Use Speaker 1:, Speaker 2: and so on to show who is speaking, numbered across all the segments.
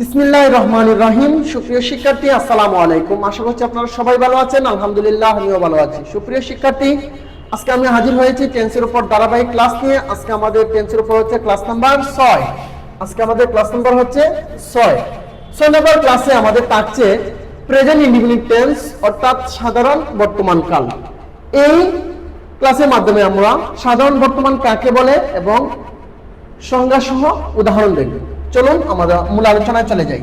Speaker 1: বিসমিল্লাহ রহমান রহিম। সুপ্রিয় শিক্ষার্থী, আসসালামু আলাইকুম। আশা করছি আপনারা সবাই ভালো আছেন। আলহামদুলিল্লাহ, আমিও ভালো আছি। সুপ্রিয় শিক্ষার্থী, আজকে আমি হাজির হয়েছি টেন্সের উপর ধারাবাহিক ক্লাস নিয়ে। আজকে আমাদের টেন্সের উপর হচ্ছে ক্লাস নাম্বার ছয়। আজকে আমাদের ক্লাস নাম্বার হচ্ছে ছয়। ছয় নম্বর ক্লাসে আমাদের থাকছে প্রেজেন্ট ইন্ডিফিনিট টেন্স অর্থাৎ সাধারণ বর্তমান কাল। এই ক্লাসের মাধ্যমে আমরা সাধারণ বর্তমান কাকে বলে এবং সংজ্ঞা সহ উদাহরণ দেখব। চলুন আমরা মূল আলোচনায় চলে যাই।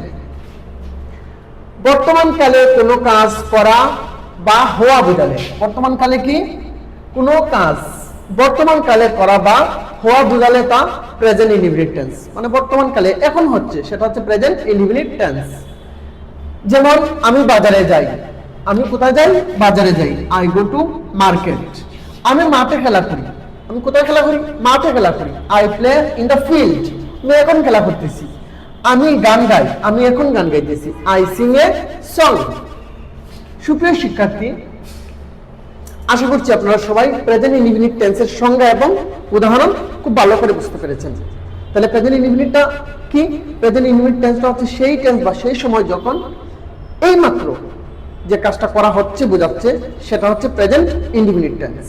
Speaker 1: বর্তমান কালে কোনো কাজ করা বা হওয়া বোঝালে, বর্তমান কালে কি? কোনো কাজ বর্তমান কালে করা বা হওয়া বোঝালে তা প্রেজেন্ট ইনডিফিনিট টেন্স মানে বর্তমান কালে, এখন হচ্ছে, সেটা হচ্ছে প্রেজেন্ট ইনডিফিনিট টেন্স যেমন আমি বাজারে যাই, আমি কোথায় যাই? বাজারে যাই। আই গো টু মার্কেট আমি মাঠে খেলা করি। আমি কোথায় খেলা করি? মাঠে খেলা করি। I play in the field আমি এখন খেলা করতেছি। আমি গান গাই, আমি এখন গান গাইতেছি। আই সিং এ সং সুপ্রিয় শিক্ষার্থী, আশা করছি আপনারা সবাই প্রেজেন্ট ইনডিফিনিট টেন্সের সংজ্ঞা এবং উদাহরণ খুব ভালো করে বুঝতে পেরেছেন। তাহলে প্রেজেন্ট ইনডিফিনিটটা কি? প্রেজেন্ট ইনডিফিনিট টেন্সটা হচ্ছে সেই টেন্স বা সেই সময় যখন এই মাত্র যে কাজটা করা হচ্ছে, বোঝাচ্ছে, সেটা হচ্ছে প্রেজেন্ট ইনডিফিনিট টেন্স